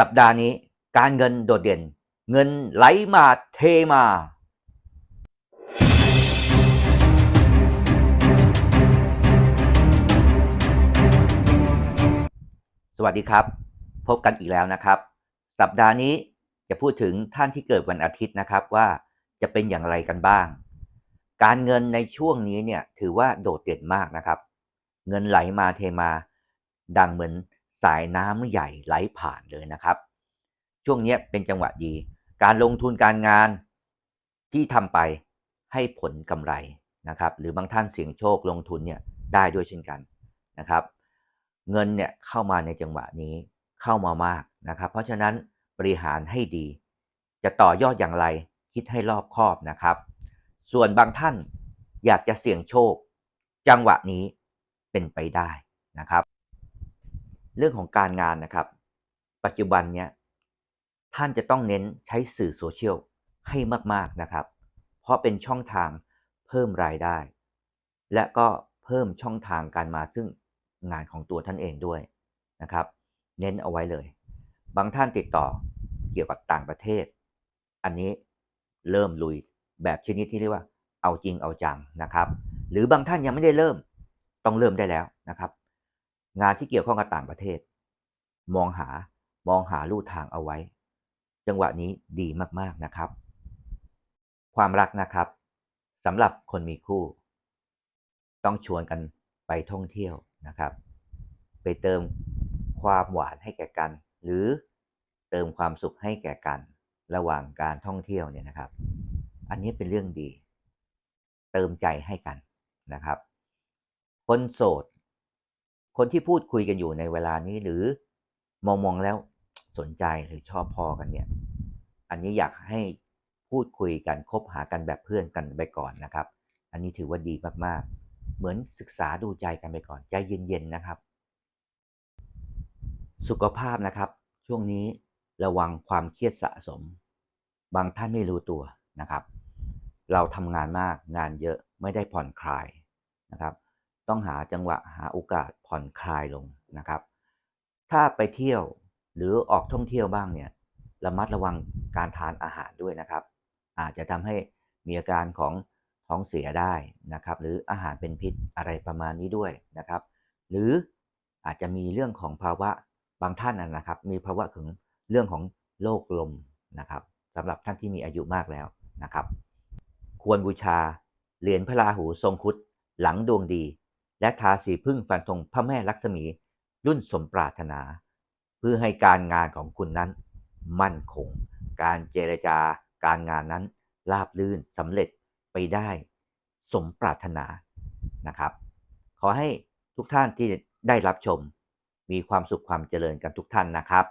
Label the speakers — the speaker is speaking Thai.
Speaker 1: สัปดาห์นี้การเงินโดดเด่น เงินไหลมาเทมา สวัสดีครับ พบกันอีกแล้วนะครับ สัปดาห์นี้จะพูดถึงท่านที่เกิดวันอาทิตย์นะครับว่าจะเป็นอย่างไรกันบ้าง การเงินในช่วงนี้เนี่ยถือว่าโดดเด่นมากนะครับ เงินไหลมาเทมา ดังเหมือน สายน้ำใหญ่ไหลผ่านเลยนะครับ ช่วงนี้เป็นจังหวะดี การลงทุนการงานที่ทำไปให้ผลกำไรนะครับ หรือบางท่านเสี่ยงโชคลงทุนเนี่ยได้ด้วยเช่นกันนะครับ เงินเนี่ยเข้ามาในจังหวะนี้เข้ามามากนะครับ เพราะฉะนั้นบริหารให้ดี จะต่อยอดอย่างไรคิดให้รอบคอบนะครับ ส่วนบางท่านอยากจะเสี่ยงโชค จังหวะนี้เป็นไปได้นะครับ เรื่องของการงานนะครับ ปัจจุบันเนี้ยท่านจะต้องเน้นใช้สื่อโซเชียลให้มากๆนะครับ เพราะเป็นช่องทางเพิ่มรายได้ และก็เพิ่มช่องทางการมาซึ่งงานของตัวท่านเองด้วยนะครับ เน้นเอาไว้เลย บางท่านติดต่อเกี่ยวกับต่างประเทศ อันนี้เริ่มลุยแบบชนิดที่เรียกว่าเอาจริงเอาจังนะครับ หรือบางท่านยังไม่ได้เริ่มต้องเริ่มได้แล้วนะครับ งานที่เกี่ยวข้องกับต่างประเทศ มองหามองหาลู่ทางเอาไว้ จังหวะนี้ดีมากๆนะครับ ความรักนะครับสำหรับคนมีคู่ ต้องชวนกันไปท่องเที่ยวนะครับ ไปเติมความหวานให้แก่กัน หรือเติมความสุขให้แก่กัน ระหว่างการท่องเที่ยวเนี่ยนะครับ อันนี้เป็นเรื่องดี เติมใจให้กันนะครับ คนโสด คนที่พูดคุยกันอยู่ในเวลานี้หรือมองมองแล้วสนใจหรือชอบพอกันเนี่ย อันนี้อยากให้พูดคุยกันคบหากันแบบเพื่อนกันไปก่อนนะครับ อันนี้ถือว่าดีมากๆ เหมือนศึกษาดูใจกันไปก่อนใจเย็นๆนะครับ สุขภาพนะครับ ช่วงนี้ระวังความเครียดสะสม บางท่านไม่รู้ตัวนะครับ เราทำงานมากงานเยอะไม่ได้ผ่อนคลายนะครับ ต้องหาจังหวะหาโอกาสผ่อนคลายลงนะครับ ถ้าไปเที่ยวหรือออกท่องเที่ยวบ้างเนี่ยระมัดระวังการทานอาหารด้วยนะครับ อาจจะทำให้มีอาการของท้องเสียได้นะครับ หรืออาหารเป็นพิษอะไรประมาณนี้ด้วยนะครับ หรืออาจจะมีเรื่องของภาวะบางท่านนะครับ มีภาวะถึงเรื่องของโรคลมนะครับสำหรับท่านที่มีอายุมากแล้วนะครับ ควรบูชาเหรียญพระราหูทรงคุดหลังดวงดี และทาสีพึ่งฟันธงพระแม่ลักษมีรุ่นสมปรารถนา เพื่อให้การงานของคุณนั้น มั่นคง การเจรจาการงานนั้นราบรื่นสำเร็จไปได้ สมปรารถนานะครับ ขอให้ทุกท่านที่ได้รับชม มีความสุขความเจริญกันทุกท่านนะครับ